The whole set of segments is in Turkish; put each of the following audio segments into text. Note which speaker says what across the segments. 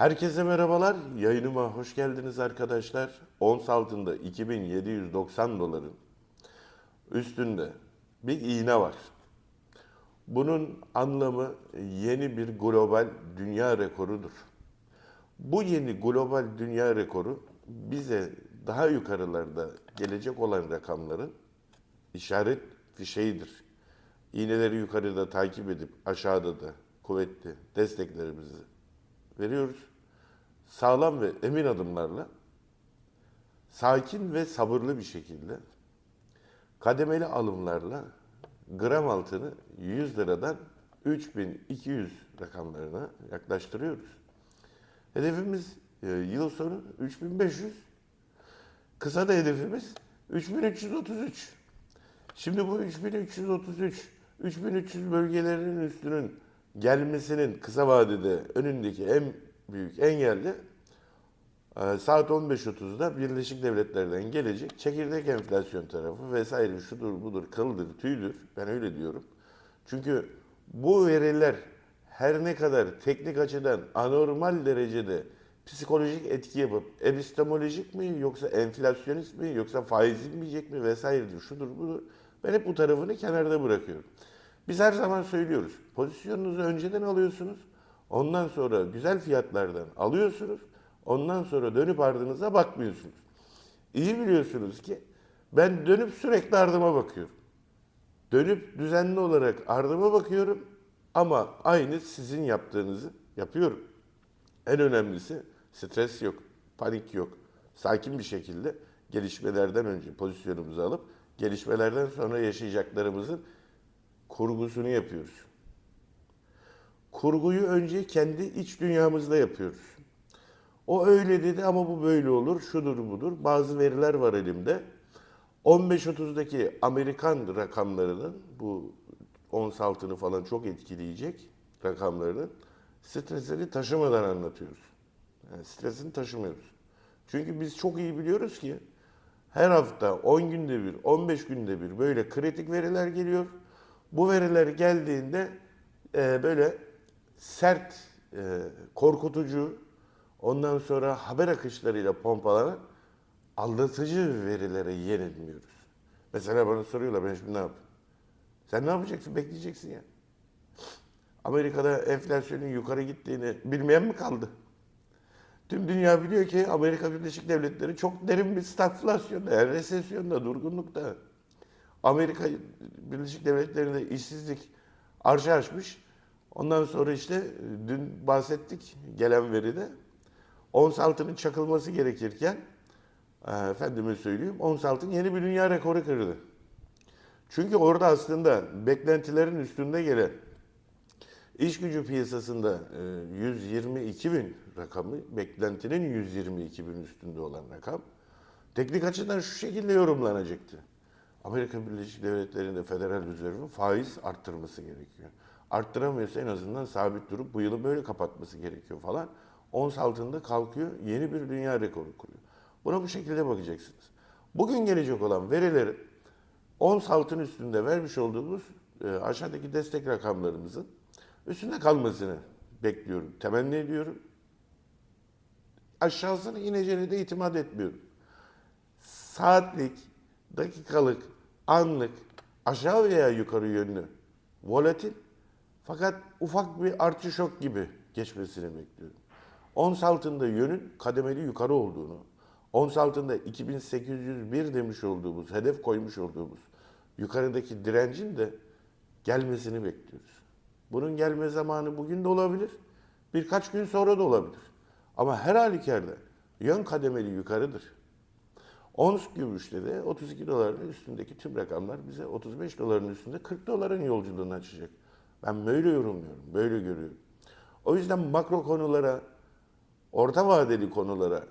Speaker 1: Herkese merhabalar. Yayınıma hoş geldiniz arkadaşlar. Ons altında 2790 doların üstünde bir iğne var. Bunun anlamı yeni bir global dünya rekorudur. Bu yeni global dünya rekoru bize daha yukarılarda gelecek olan rakamların işaret fişeğidir. İğneleri yukarıda takip edip aşağıda da kuvvetli desteklerimizi veriyoruz. Sağlam ve emin adımlarla sakin ve sabırlı bir şekilde kademeli alımlarla gram altını 100 liradan 3200 rakamlarına yaklaştırıyoruz. Hedefimiz e, yıl sonu 3500. Kısa da hedefimiz 3333. Şimdi bu 3333, 3300 bölgelerinin üstünün gelmesinin kısa vadede önündeki en büyük engelli e, saat 15.30'da Birleşik Devletler'den gelecek çekirdek enflasyon tarafı vesaire şudur budur kıldır tüydür ben öyle diyorum. Çünkü bu veriler her ne kadar teknik açıdan anormal derecede psikolojik etki yapıp epistemolojik mi yoksa enflasyonist mi yoksa faiz inmeyecek mi vesairedir şudur budur ben hep bu tarafını kenarda bırakıyorum. Biz her zaman söylüyoruz. Pozisyonunuzu önceden alıyorsunuz. Ondan sonra güzel fiyatlardan alıyorsunuz. Ondan sonra dönüp ardınıza bakmıyorsunuz. İyi biliyorsunuz ki ben dönüp sürekli ardıma bakıyorum. Dönüp düzenli olarak ardıma bakıyorum ama aynı sizin yaptığınızı yapıyorum. En önemlisi stres yok, panik yok. Sakin bir şekilde gelişmelerden önce pozisyonumuzu alıp gelişmelerden sonra yaşayacaklarımızın kurgusunu yapıyoruz. Kurguyu önce kendi iç dünyamızda yapıyoruz. O öyle dedi ama bu böyle olur, şudur budur. Bazı veriler var elimde. 15-30'daki Amerikan rakamlarının bu ons altını falan çok etkileyecek rakamlarının stresini taşımadan anlatıyoruz. Yani stresini taşımıyoruz. Çünkü biz çok iyi biliyoruz ki her hafta 10 günde bir, 15 günde bir böyle kritik veriler geliyor. Bu veriler geldiğinde e, böyle sert, e, korkutucu, ondan sonra haber akışlarıyla pompalanan aldatıcı verilere yenilmiyoruz. Mesela bana soruyorlar ben şimdi ne yapayım? Sen ne yapacaksın? Bekleyeceksin ya. Amerika'da enflasyonun yukarı gittiğini bilmeyen mi kaldı? Tüm dünya biliyor ki Amerika Birleşik Devletleri çok derin bir stagflasyonda, yani resesyonda, durgunlukta. Amerika Birleşik Devletleri'nde işsizlik arşa açmış. Ondan sonra işte dün bahsettik gelen veride. Ons altının çakılması gerekirken e, efendime söyleyeyim ons altın yeni bir dünya rekoru kırdı. Çünkü orada aslında beklentilerin üstünde gelen iş gücü piyasasında e, 122 bin rakamı, beklentinin 122 bin üstünde olan rakam teknik açıdan şu şekilde yorumlanacaktı. Amerika Birleşik Devletleri'nde Federal Rezerv'ün faiz arttırması gerekiyor. Arttıramıyorsa en azından sabit durup bu yılı böyle kapatması gerekiyor falan. Ons altında kalkıyor, yeni bir dünya rekoru kuruyor. Buna bu şekilde bakacaksınız. Bugün gelecek olan verileri ons altın üstünde vermiş olduğumuz e, aşağıdaki destek rakamlarımızın üstünde kalmasını bekliyorum, temenni ediyorum. Aşağısına ineceğine de itimat etmiyorum. Saatlik, dakikalık, anlık, aşağı veya yukarı yönlü volatil fakat ufak bir artı şok gibi geçmesini bekliyorum. Ons altında yönün kademeli yukarı olduğunu, ons altında 2801 demiş olduğumuz, hedef koymuş olduğumuz yukarıdaki direncin de gelmesini bekliyoruz. Bunun gelme zamanı bugün de olabilir, birkaç gün sonra da olabilir. Ama her halükarda yön kademeli yukarıdır. Ons gümüşte de 32 doların üstündeki tüm rakamlar bize 35 doların üstünde 40 doların yolculuğunu açacak. Ben böyle yorumluyorum, böyle görüyorum. O yüzden makro konulara, orta vadeli konulara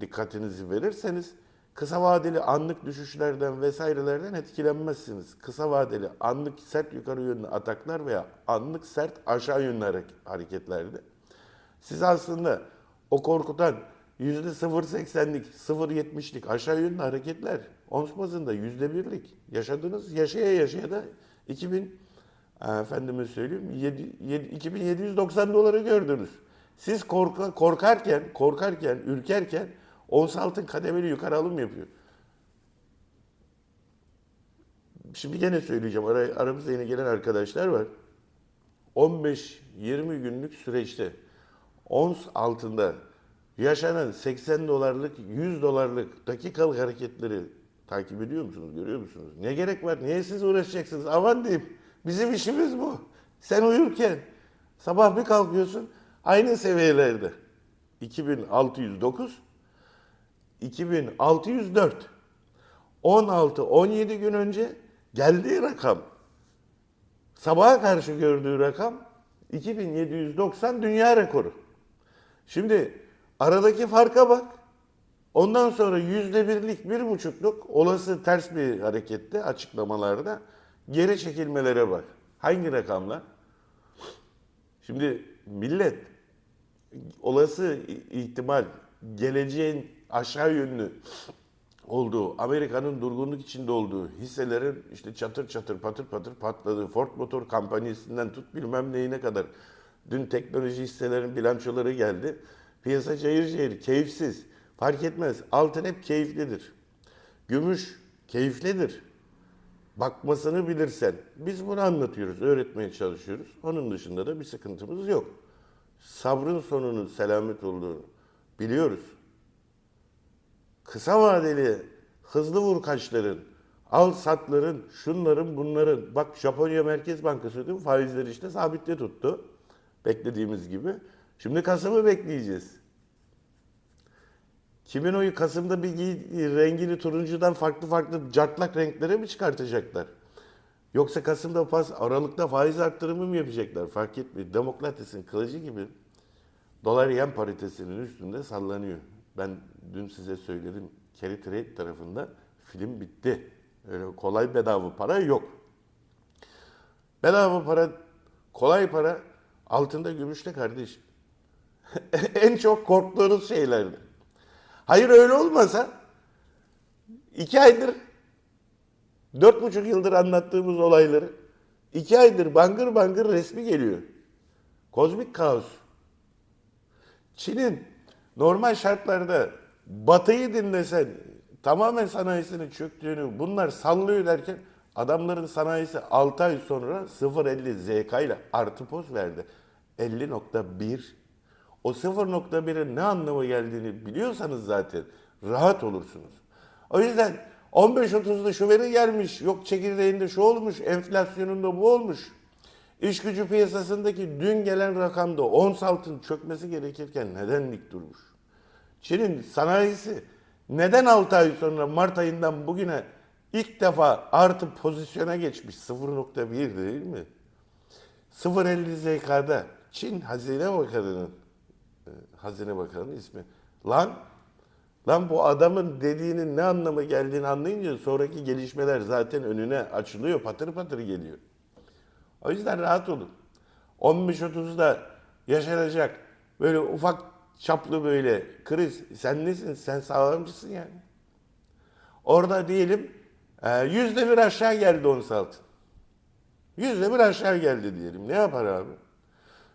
Speaker 1: dikkatinizi verirseniz kısa vadeli anlık düşüşlerden vesairelerden etkilenmezsiniz. Kısa vadeli anlık sert yukarı yönlü ataklar veya anlık sert aşağı yönlü hare- hareketlerde siz aslında o korkutan %0.80'lik, 0.70'lik aşağı yönlü hareketler ons bazında %1'lik yaşadığınız yaşaya yaşaya da 2000 efendime söyleyeyim 7, 7, 2790 doları gördünüz. Siz korka, korkarken, korkarken, ürkerken ons altın kademeli yukarı alım yapıyor. Şimdi gene söyleyeceğim. Ara, aramızda yeni gelen arkadaşlar var. 15-20 günlük süreçte ons altında yaşanan 80 dolarlık, 100 dolarlık dakikalık hareketleri takip ediyor musunuz, görüyor musunuz? Ne gerek var? Niye siz uğraşacaksınız? Aman diyeyim. Bizim işimiz bu. Sen uyurken sabah bir kalkıyorsun aynı seviyelerde. 2609, 2604. 16-17 gün önce geldiği rakam sabaha karşı gördüğü rakam 2790 dünya rekoru. Şimdi aradaki farka bak. Ondan sonra yüzde birlik, bir buçukluk olası ters bir harekette açıklamalarda geri çekilmelere bak. Hangi rakamlar? Şimdi millet olası ihtimal geleceğin aşağı yönlü olduğu, Amerika'nın durgunluk içinde olduğu hisselerin işte çatır çatır patır patır patladığı, Ford Motor kampanyasından tut bilmem neyine kadar. Dün teknoloji hisselerin bilançoları geldi. Piyasa cayır cayır, keyifsiz. Fark etmez. Altın hep keyiflidir. Gümüş keyiflidir. Bakmasını bilirsen. Biz bunu anlatıyoruz, öğretmeye çalışıyoruz. Onun dışında da bir sıkıntımız yok. Sabrın sonunun selamet olduğunu biliyoruz kısa vadeli hızlı vurkaçların, al satların, şunların bunların, bak Japonya Merkez Bankası değil mi? faizleri işte sabitte tuttu. Beklediğimiz gibi. Şimdi Kasım'ı bekleyeceğiz. Kimin oyu Kasım'da bir giy- rengini turuncudan farklı farklı cartlak renklere mi çıkartacaklar? Yoksa Kasım'da pas Aralık'ta faiz arttırımı mı yapacaklar? Fark etmiyor. Demokrates'in kılıcı gibi dolar yen paritesinin üstünde sallanıyor. Ben dün size söyledim. Carry Trade tarafında film bitti. Öyle kolay bedava para yok. Bedava para, kolay para altında gümüşte kardeş. en çok korktuğunuz şeylerdi. Hayır öyle olmasa iki aydır dört buçuk yıldır anlattığımız olayları iki aydır bangır bangır resmi geliyor. Kozmik kaos. Çin'in normal şartlarda Batı'yı dinlesen tamamen sanayisinin çöktüğünü bunlar sallıyor derken adamların sanayisi 6 ay sonra 0.50 ZK ile artı poz verdi. 50.1 o 0.1'in ne anlamı geldiğini biliyorsanız zaten rahat olursunuz. O yüzden 15.30'da şu veri gelmiş, yok çekirdeğinde şu olmuş, enflasyonunda bu olmuş. İş gücü piyasasındaki dün gelen rakamda ons altın çökmesi gerekirken neden dik durmuş? Çin'in sanayisi neden 6 ay sonra Mart ayından bugüne ilk defa artı pozisyona geçmiş 0.1 değil mi? 0.50 ZK'da Çin Hazine Bakanı'nın Hazine Bakanı ismi. Lan Lan bu adamın dediğinin ne anlama geldiğini anlayınca sonraki gelişmeler zaten önüne açılıyor, patır patır geliyor. O yüzden rahat olun. 15-30'da yaşanacak böyle ufak çaplı böyle kriz. Sen nesin? Sen sağlamcısın yani. Orada diyelim e, yüzde bir aşağı geldi ons altın. Yüzde bir aşağı geldi diyelim. Ne yapar abi?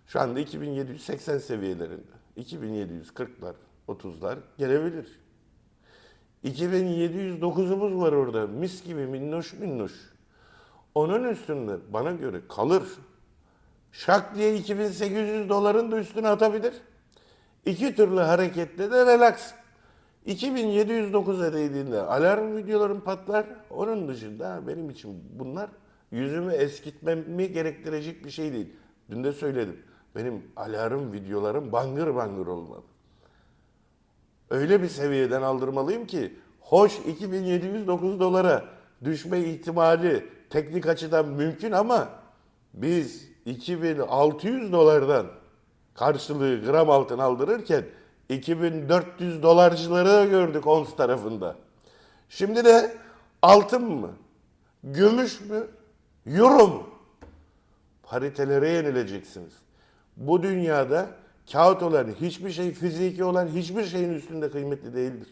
Speaker 1: Şu anda 2780 seviyelerinde. 2740'lar, 30'lar gelebilir. 2709'umuz var orada. Mis gibi minnoş minnoş. Onun üstünde bana göre kalır. Şak diye 2800 doların da üstüne atabilir. İki türlü harekette de relax. 2709'a değdiğinde alarm videolarım patlar. Onun dışında benim için bunlar yüzümü eskitmemi gerektirecek bir şey değil. Dün de söyledim. Benim alarm videolarım bangır bangır olmalı. Öyle bir seviyeden aldırmalıyım ki hoş 2709 dolara düşme ihtimali teknik açıdan mümkün ama biz 2600 dolardan karşılığı gram altın aldırırken 2400 dolarcıları gördük ons tarafında. Şimdi de altın mı? Gümüş mü? Euro mu? Paritelere yenileceksiniz. Bu dünyada kağıt olan hiçbir şey, fiziki olan hiçbir şeyin üstünde kıymetli değildir.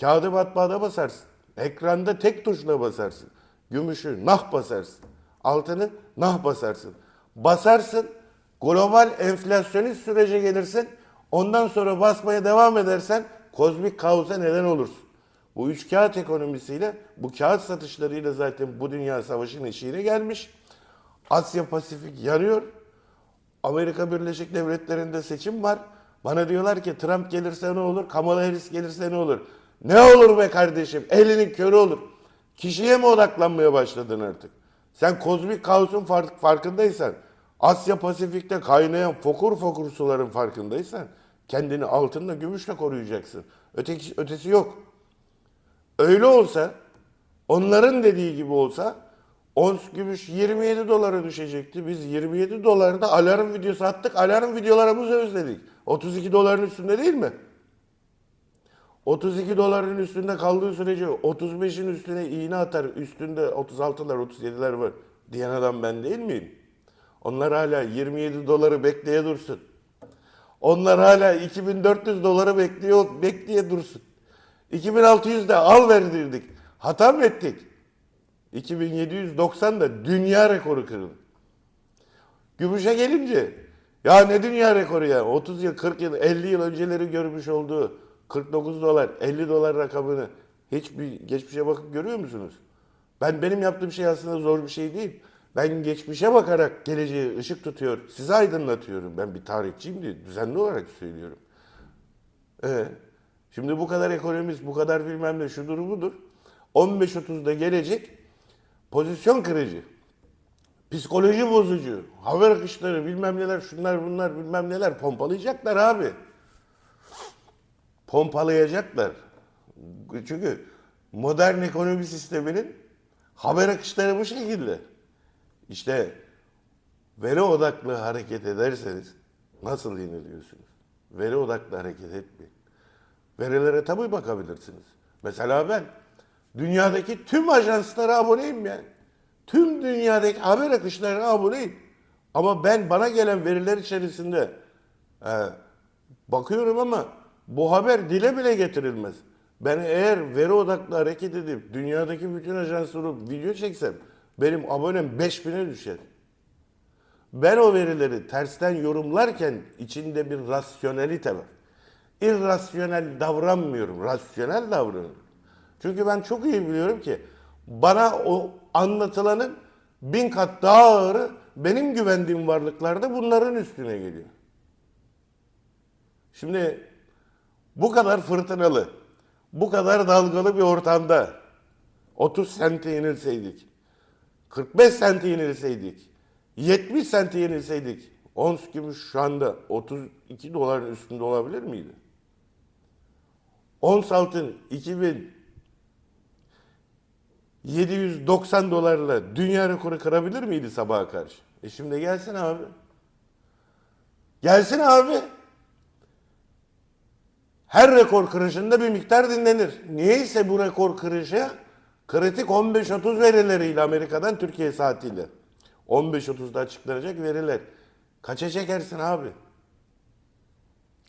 Speaker 1: Kağıdı matbaada basarsın. Ekranda tek tuşla basarsın. Gümüşü nah basarsın. Altını nah basarsın. Basarsın Global enflasyonist sürece gelirsin. Ondan sonra basmaya devam edersen kozmik kaosa neden olursun. Bu üç kağıt ekonomisiyle, bu kağıt satışlarıyla zaten bu dünya savaşın eşiğine gelmiş. Asya Pasifik yanıyor. Amerika Birleşik Devletleri'nde seçim var. Bana diyorlar ki Trump gelirse ne olur, Kamala Harris gelirse ne olur? Ne olur be kardeşim? Elinin körü olur. Kişiye mi odaklanmaya başladın artık? Sen kozmik kaosun fark- farkındaysan, Asya Pasifik'te kaynayan fokur fokur suların farkındaysan, kendini altınla gümüşle koruyacaksın. Öteki, ötesi yok. Öyle olsa, onların dediği gibi olsa, ons gümüş 27 dolara düşecekti. Biz 27 dolarda alarm videosu attık. Alarm videolarımızı özledik. 32 doların üstünde değil mi? 32 doların üstünde kaldığı sürece 35'in üstüne iğne atar. Üstünde 36'lar 37'ler var diyen adam ben değil miyim? Onlar hala 27 doları bekleye dursun. Onlar hala 2400 doları bekliyor, bekleye dursun. 2600 de al verdirdik. Hata mı ettik? 2790 da dünya rekoru kırıldı. Gümüşe gelince ya ne dünya rekoru ya 30 yıl 40 yıl 50 yıl önceleri görmüş olduğu 49 dolar 50 dolar rakamını hiç bir geçmişe bakıp görüyor musunuz? Ben benim yaptığım şey aslında zor bir şey değil. Ben geçmişe bakarak geleceğe ışık tutuyor, size aydınlatıyorum. Ben bir tarihçiyim diye düzenli olarak söylüyorum. Ee, şimdi bu kadar ekonomist, bu kadar bilmem ne şudur budur. 15-30'da gelecek pozisyon kırıcı. Psikoloji bozucu. Haber akışları bilmem neler şunlar bunlar bilmem neler pompalayacaklar abi. Pompalayacaklar. Çünkü modern ekonomi sisteminin haber akışları bu şekilde. İşte veri odaklı hareket ederseniz nasıl yeniliyorsunuz? Veri odaklı hareket etmeyin. Verilere tabii bakabilirsiniz. Mesela ben dünyadaki tüm ajanslara aboneyim yani. Tüm dünyadaki haber akışlarına aboneyim. Ama ben bana gelen veriler içerisinde e, bakıyorum ama bu haber dile bile getirilmez. Ben eğer veri odaklı hareket edip dünyadaki bütün ajansları video çeksem benim abonem 5000'e düşer. Ben o verileri tersten yorumlarken içinde bir rasyonelite var. İrrasyonel davranmıyorum, rasyonel davranıyorum. Çünkü ben çok iyi biliyorum ki bana o anlatılanın bin kat daha ağırı benim güvendiğim varlıklarda bunların üstüne geliyor. Şimdi bu kadar fırtınalı, bu kadar dalgalı bir ortamda 30 sente yenilseydik, 45 sente yenilseydik, 70 sente yenilseydik, ons gümüş şu anda 32 doların üstünde olabilir miydi? Ons altın 2790 dolarla dünya rekoru kırabilir miydi sabaha karşı? E şimdi gelsin abi. Gelsin abi. Her rekor kırışında bir miktar dinlenir. Niyeyse bu rekor kırışı kritik 15-30 verileriyle Amerika'dan Türkiye saatiyle. 15.30'da açıklanacak veriler. Kaça çekersin abi?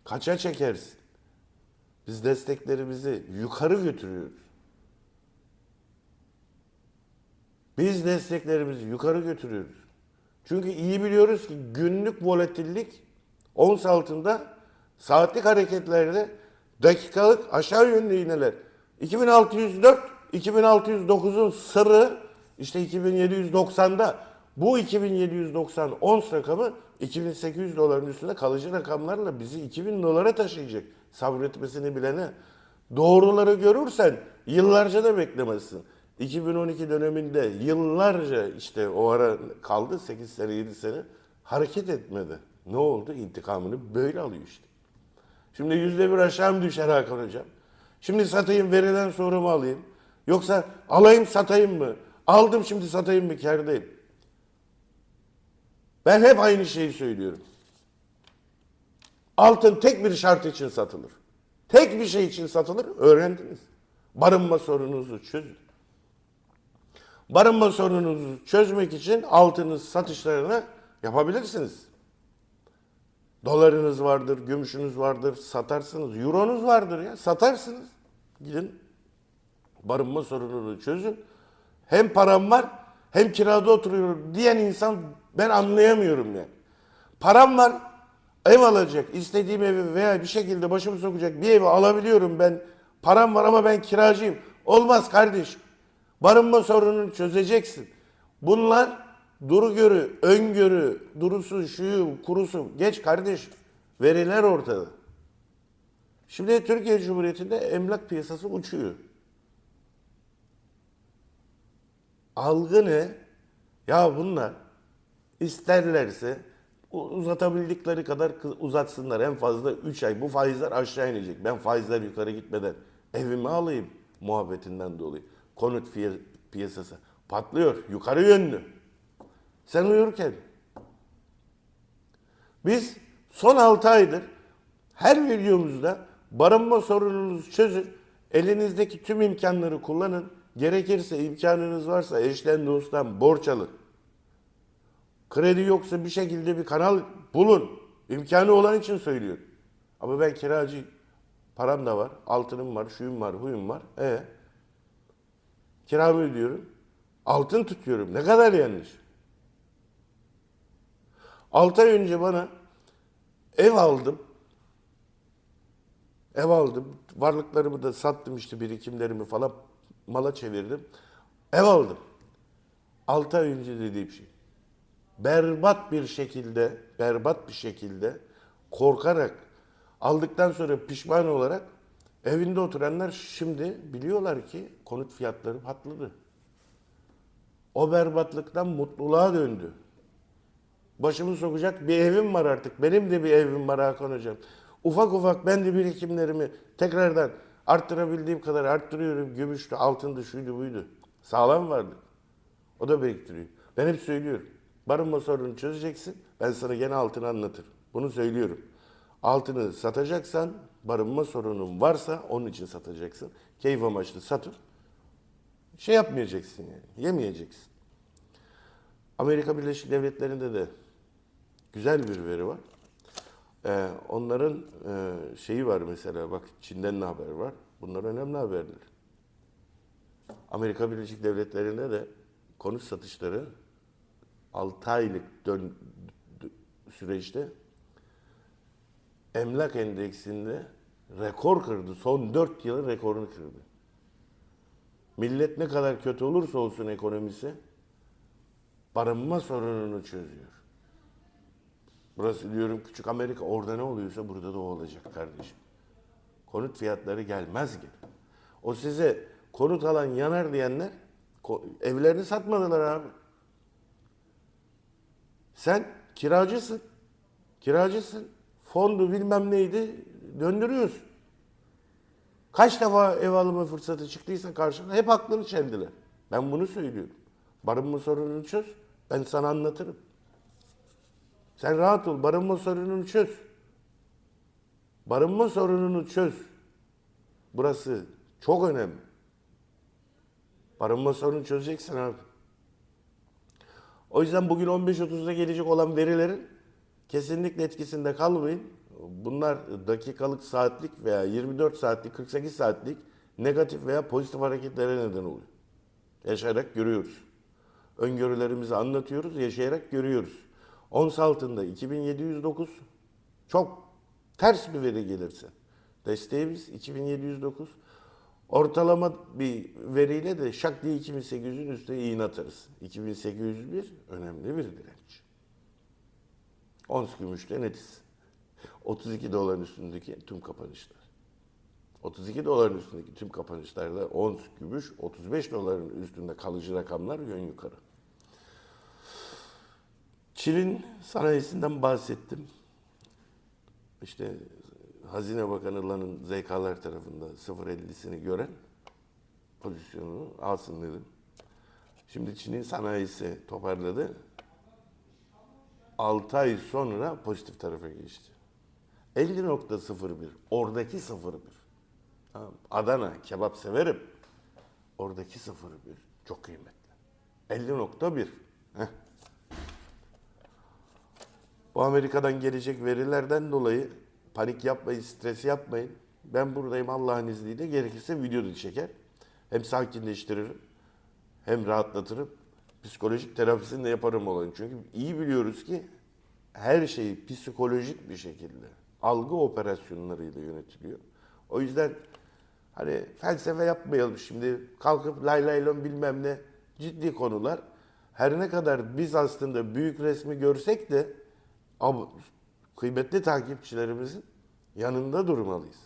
Speaker 1: Kaça çekersin? Biz desteklerimizi yukarı götürüyoruz. Biz desteklerimizi yukarı götürüyoruz. Çünkü iyi biliyoruz ki günlük volatillik ons altında saatlik hareketlerde dakikalık aşağı yönlü iğneler. 2604, 2609'un sırrı işte 2790'da bu 2790 ons rakamı 2800 doların üstünde kalıcı rakamlarla bizi 2000 dolara taşıyacak. Sabretmesini bilene. Doğruları görürsen yıllarca da beklemezsin. 2012 döneminde yıllarca işte o ara kaldı 8 sene 7 sene hareket etmedi. Ne oldu? İntikamını böyle alıyor işte. Şimdi yüzde bir aşağı mı düşer Hakan Hocam? Şimdi satayım veriden sonra mı alayım? Yoksa alayım satayım mı? Aldım şimdi satayım mı kârdayım? Ben hep aynı şeyi söylüyorum. Altın tek bir şart için satılır. Tek bir şey için satılır, öğrendiniz. Barınma sorununuzu çözün. Barınma sorununuzu çözmek için altınız satışlarını yapabilirsiniz. Dolarınız vardır, gümüşünüz vardır, satarsınız. Euronuz vardır ya, satarsınız. Gidin barınma sorununu çözün. Hem param var, hem kirada oturuyorum diyen insan ben anlayamıyorum yani. Param var. Ev alacak. istediğim evi veya bir şekilde başımı sokacak bir evi alabiliyorum ben. Param var ama ben kiracıyım. Olmaz kardeşim. Barınma sorununu çözeceksin. Bunlar duru görü, öngörü, durusu, şuyu, kurusu. Geç kardeş. Veriler ortada. Şimdi Türkiye Cumhuriyeti'nde emlak piyasası uçuyor. Algı ne? Ya bunlar isterlerse uzatabildikleri kadar uzatsınlar. En fazla 3 ay. Bu faizler aşağı inecek. Ben faizler yukarı gitmeden evimi alayım muhabbetinden dolayı. Konut piyasası patlıyor. Yukarı yönlü. Sen uyurken. Biz son 6 aydır her videomuzda barınma sorununuzu çözün. Elinizdeki tüm imkanları kullanın. Gerekirse imkanınız varsa eşten dosttan borç alın. Kredi yoksa bir şekilde bir kanal bulun. İmkanı olan için söylüyorum. Ama ben kiracıyım. Param da var. Altınım var, şuyum var, huyum var. E kiramı ödüyorum. Altın tutuyorum. Ne kadar yanlış. 6 ay önce bana ev aldım. Ev aldım. Varlıklarımı da sattım işte birikimlerimi falan mala çevirdim. Ev aldım. 6 ay önce dediğim şey. Berbat bir şekilde, berbat bir şekilde korkarak aldıktan sonra pişman olarak evinde oturanlar şimdi biliyorlar ki konut fiyatları patladı. O berbatlıktan mutluluğa döndü. Başımı sokacak bir evim var artık. Benim de bir evim var Hakan Hocam. Ufak ufak ben de birikimlerimi tekrardan arttırabildiğim kadar arttırıyorum. Gümüştü, altındı, şuydu, buydu. Sağlam vardı. O da biriktiriyor. Ben hep söylüyorum. Barınma sorununu çözeceksin. Ben sana gene altını anlatırım. Bunu söylüyorum. Altını satacaksan, barınma sorunun varsa onun için satacaksın. Keyif amaçlı satıp şey yapmayacaksın yani. Yemeyeceksin. Amerika Birleşik Devletleri'nde de güzel bir veri var. Ee, onların e, şeyi var mesela bak Çin'den ne haber var? Bunlar önemli haberler. Amerika Birleşik Devletleri'nde de konut satışları 6 aylık dön, süreçte emlak endeksinde rekor kırdı. Son 4 yılın rekorunu kırdı. Millet ne kadar kötü olursa olsun ekonomisi barınma sorununu çözüyor. Burası diyorum küçük Amerika orada ne oluyorsa burada da o olacak kardeşim. Konut fiyatları gelmez gibi. O size konut alan yanar diyenler evlerini satmadılar abi. Sen kiracısın. Kiracısın. Fondu bilmem neydi döndürüyorsun. Kaç defa ev alımı fırsatı çıktıysa karşına hep aklını çeldiler. Ben bunu söylüyorum. Barınma sorununu çöz. Ben sana anlatırım. Sen rahat ol. Barınma sorununu çöz. Barınma sorununu çöz. Burası çok önemli. Barınma sorununu çözeceksin abi. O yüzden bugün 15.30'da gelecek olan verilerin kesinlikle etkisinde kalmayın. Bunlar dakikalık, saatlik veya 24 saatlik, 48 saatlik negatif veya pozitif hareketlere neden oluyor. Yaşayarak görüyoruz. Öngörülerimizi anlatıyoruz, yaşayarak görüyoruz. Ons altında 2709 çok ters bir veri gelirse. Desteğimiz 2709. Ortalama bir veriyle de şak diye 2800'ün üstüne iğne atarız. 2801 önemli bir direnç. Ons gümüşte netiz. 32 doların üstündeki tüm kapanışlar. 32 doların üstündeki tüm kapanışlarda ons gümüş, 35 doların üstünde kalıcı rakamlar yön yukarı. Çin'in sanayisinden bahsettim. İşte Hazine Bakanı Lan'ın ZK'lar tarafında 0.50'sini gören pozisyonunu alsın dedim. Şimdi Çin'in sanayisi toparladı. 6 ay sonra pozitif tarafa geçti. 50.01 oradaki 01. Tamam. Adana kebap severim. Oradaki 01 çok kıymetli. 50.1. Heh. Bu Amerika'dan gelecek verilerden dolayı panik yapmayın, stres yapmayın. Ben buradayım Allah'ın izniyle. Gerekirse video da çeker. Hem sakinleştiririm, hem rahatlatırım. Psikolojik terapisini de yaparım olayım. Çünkü iyi biliyoruz ki her şey psikolojik bir şekilde algı operasyonlarıyla yönetiliyor. O yüzden hani felsefe yapmayalım şimdi kalkıp lay lay lom bilmem ne ciddi konular. Her ne kadar biz aslında büyük resmi görsek de kıymetli takipçilerimizin yanında durmalıyız.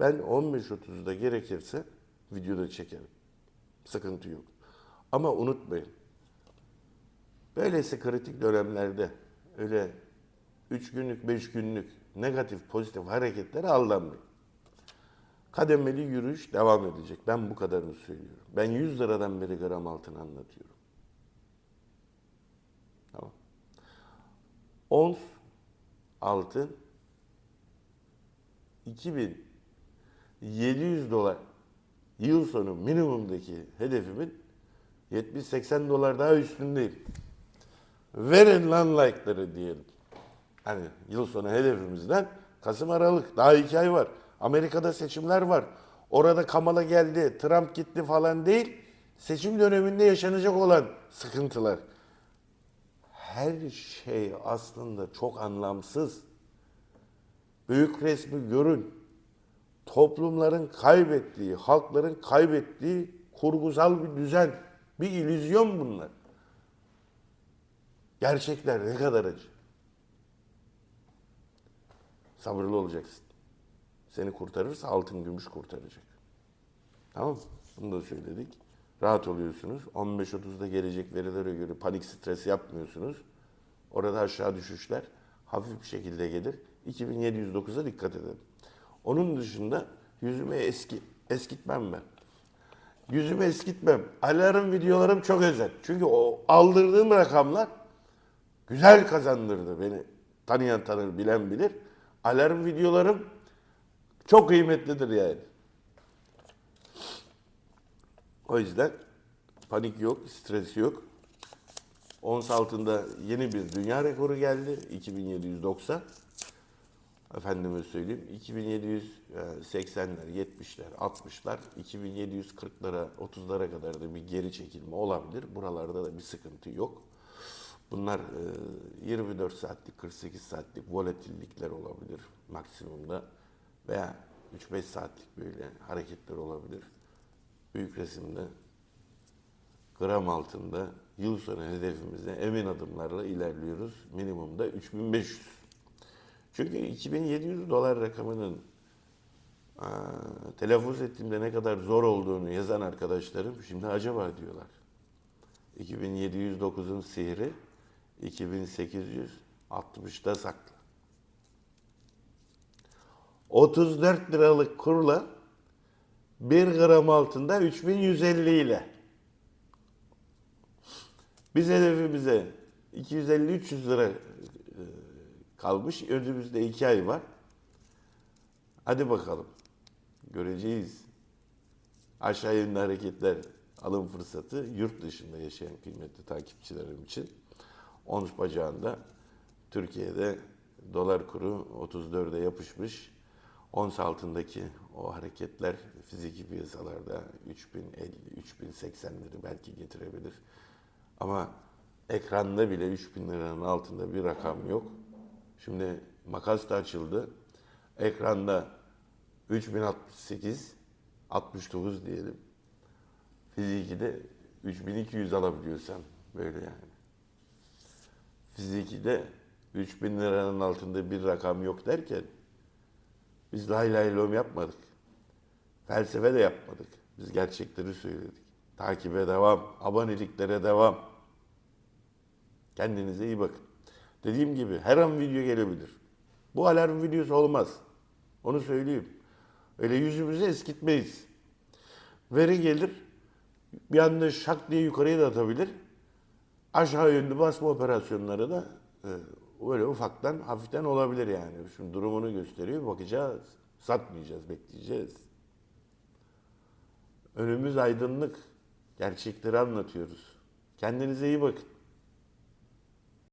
Speaker 1: Ben 15.30'da gerekirse videoda çekerim. Sıkıntı yok. Ama unutmayın. Böylesi kritik dönemlerde öyle 3 günlük, 5 günlük negatif, pozitif hareketlere aldanmayın. Kademeli yürüyüş devam edecek. Ben bu kadarını söylüyorum. Ben 100 liradan beri gram altın anlatıyorum. Tamam. Ons altın 2700 dolar yıl sonu minimumdaki hedefimin 70-80 dolar daha üstündeyim. Verin lan like'ları diyelim. Hani yıl sonu hedefimizden Kasım Aralık daha iki ay var. Amerika'da seçimler var. Orada Kamala geldi, Trump gitti falan değil. Seçim döneminde yaşanacak olan sıkıntılar. Her şey aslında çok anlamsız. Büyük resmi görün. Toplumların kaybettiği, halkların kaybettiği kurgusal bir düzen, bir illüzyon bunlar. Gerçekler ne kadar acı. Sabırlı olacaksın. Seni kurtarırsa altın gümüş kurtaracak. Tamam? Bunu da söyledik. Rahat oluyorsunuz. 15.30'da gelecek verilere göre panik stres yapmıyorsunuz. Orada aşağı düşüşler hafif bir şekilde gelir. 2709'a dikkat edin. Onun dışında yüzümü eski eskitmem ben. Yüzümü eskitmem. Alarm videolarım çok özel. Çünkü o aldırdığım rakamlar güzel kazandırdı beni. Tanıyan tanır, bilen bilir. Alarm videolarım çok kıymetlidir yani. O yüzden panik yok, stres yok. Ons altında yeni bir dünya rekoru geldi. 2790. Efendime söyleyeyim. 2780'ler, 70'ler, 60'lar, 2740'lara, 30'lara kadar da bir geri çekilme olabilir. Buralarda da bir sıkıntı yok. Bunlar e, 24 saatlik, 48 saatlik volatillikler olabilir maksimumda veya 3-5 saatlik böyle hareketler olabilir. Büyük resimde gram altında yıl sonu hedefimizde emin adımlarla ilerliyoruz. Minimumda 3500. Çünkü 2700 dolar rakamının aa, telaffuz ettiğimde ne kadar zor olduğunu yazan arkadaşlarım şimdi acaba diyorlar. 2709'un sihri 2860'da saklı. 34 liralık kurla 1 gram altında 3150 ile biz hedefimize 250-300 lira kalmış. Önümüzde 2 ay var. Hadi bakalım. Göreceğiz. Aşağı yönlü hareketler alım fırsatı yurt dışında yaşayan kıymetli takipçilerim için. Ons bacağında Türkiye'de dolar kuru 34'e yapışmış. Ons altındaki o hareketler fiziki piyasalarda 3050, 3080'leri belki getirebilir. Ama ekranda bile 3000 liranın altında bir rakam yok. Şimdi makas da açıldı. Ekranda 3068, 69 diyelim. Fiziki de 3200 alabiliyorsan böyle yani. Fiziki de 3000 liranın altında bir rakam yok derken biz lay lay lom yapmadık. Felsefe de yapmadık. Biz gerçekleri söyledik. Takibe devam, aboneliklere devam. Kendinize iyi bakın. Dediğim gibi her an video gelebilir. Bu alarm videosu olmaz. Onu söyleyeyim. Öyle yüzümüzü eskitmeyiz. Veri gelir, bir anda şak diye yukarıya da atabilir. Aşağı yönlü basma operasyonları da e, öyle ufaktan, hafiften olabilir yani. Şimdi durumunu gösteriyor, bakacağız. Satmayacağız, bekleyeceğiz. Önümüz aydınlık. Gerçekleri anlatıyoruz. Kendinize iyi bakın.